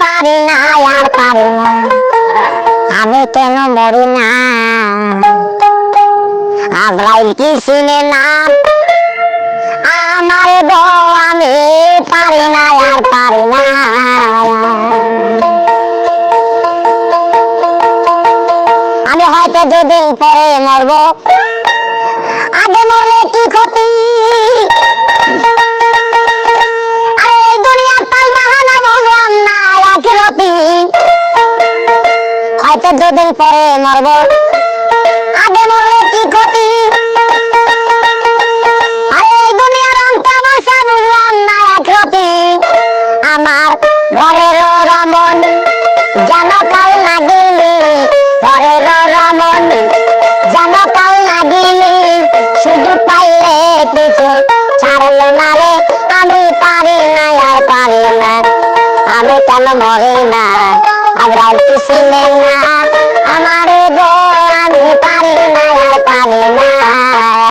পারি না, আর পারি না। আমি কেন মরি না? আজরাইল কি শুনে না? আমার গো আমি পারি না, আর পারি না। আমি হয়তো দুদিন পরে মরবো। আগে মরলে কি ক্ষতি হয়তো দুদিন পরে মরবো। আগে মরলে কি ক্ষতি? আমার ঘরের রমন যেন কাল লাগিলে ঘরের রমন যেন কাল লাগিলে শুধু পাইলে কিছু ছাড়লো না কেন মরে না।